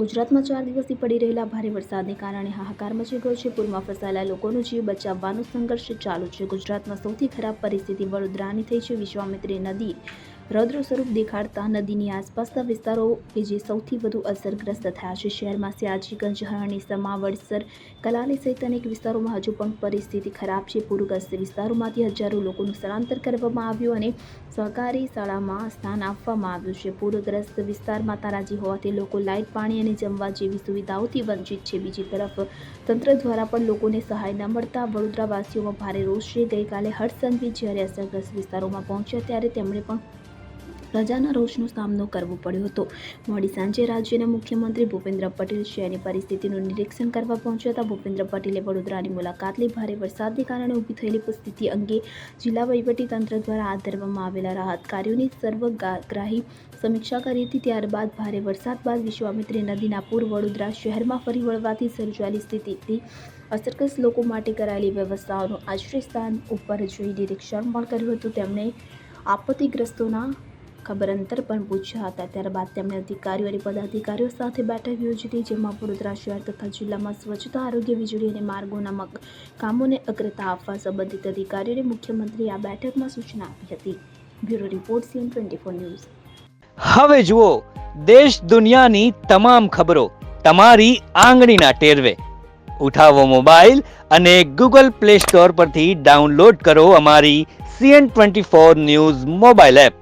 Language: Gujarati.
ગુજરાતમાં ચાર દિવસથી પડી રહેલા ભારે વરસાદને કારણે હાહાકાર મચી ગયો છે. પૂરમાં ફસાયેલા લોકોનો જીવ બચાવવાનો સંઘર્ષ ચાલુ છે. ગુજરાતમાં સૌથી ખરાબ પરિસ્થિતિ વડોદરાની થઈ છે. વિશ્વામિત્રી નદી રૌદ્ર સ્વરૂપ દેખાડતા નદીની આસપાસના વિસ્તારો કે જે સૌથી વધુ અસરગ્રસ્ત થયા છે. શહેરમાં સિયાજીગંજ હરણી સમા વડસર કલાલી સહિત અનેક વિસ્તારોમાં હજુ પણ પરિસ્થિતિ ખરાબ છે. પૂરગ્રસ્ત વિસ્તારોમાંથી હજારો લોકોનું સ્થળાંતર કરવામાં આવ્યું અને સહકારી શાળામાં સ્થાન આપવામાં આવ્યું છે. પૂરગ્રસ્ત વિસ્તારમાં તારાજી હોવાથી લોકો લાઇટ, પાણી અને જમવા જેવી સુવિધાઓથી વંચિત છે. બીજી તરફ, તંત્ર દ્વારા પણ લોકોને સહાય ન મળતા વડોદરાવાસીઓમાં ભારે રોષ છે. ગઈકાલે હર્ષસંઘવી જ્યારે અસરગ્રસ્ત વિસ્તારોમાં પહોંચ્યા ત્યારે તેમણે પણ પ્રજાના રોષનો સામનો કરવો પડ્યો હતો. મોડી સાંજે રાજ્યના મુખ્યમંત્રી ભૂપેન્દ્ર પટેલ શહેરની પરિસ્થિતિનું નિરીક્ષણ કરવા પહોંચ્યા હતા. ભૂપેન્દ્ર પટેલે વડોદરાની મુલાકાત લઈ ભારે વરસાદને કારણે ઊભી થયેલી પરિસ્થિતિ અંગે જિલ્લા તંત્ર દ્વારા હાથ ધરવામાં આવેલા રાહત કાર્યોની સર્વગ્રાહી સમીક્ષા કરી હતી. ત્યારબાદ ભારે વરસાદ બાદ વિશ્વામિત્રી નદીના પૂર વડોદરા શહેરમાં ફરી વળવાથી સર્જાયેલી સ્થિતિથી અસરગ્રસ્ત લોકો માટે કરાયેલી વ્યવસ્થાઓનું આશ્રય સ્થાન ઉપર જોઈ નિરીક્ષણ પણ કર્યું હતું. તેમણે આપત્તિગ્રસ્તોના ખબર અંતર પણ પૂછ્યા હતા. ત્યારબાદ તેમણે અધિકારીઓ અને પદાધિકારીઓ સાથે બેઠક યોજી જેમાં વડોદરા શહેર તથા જિલ્લામાં સ્વચ્છતા, આરોગ્ય, વીજળી અને માર્ગોના કામોને અગ્રતા આપવા સંબંધિત અધિકારીઓને મુખ્યમંત્રીએ આ બેઠકમાં સૂચના આપી હતી. Bureau report, CN twenty four news. હવે જુઓ, દેશ દુનિયાની તમામ ખબરો તમારી આંગળીના ટેરવે. ઉઠાવો મોબાઈલ અને ગૂગલ પ્લે સ્ટોર પરથી ડાઉનલોડ કરો અમારી CN twenty four news mobile app.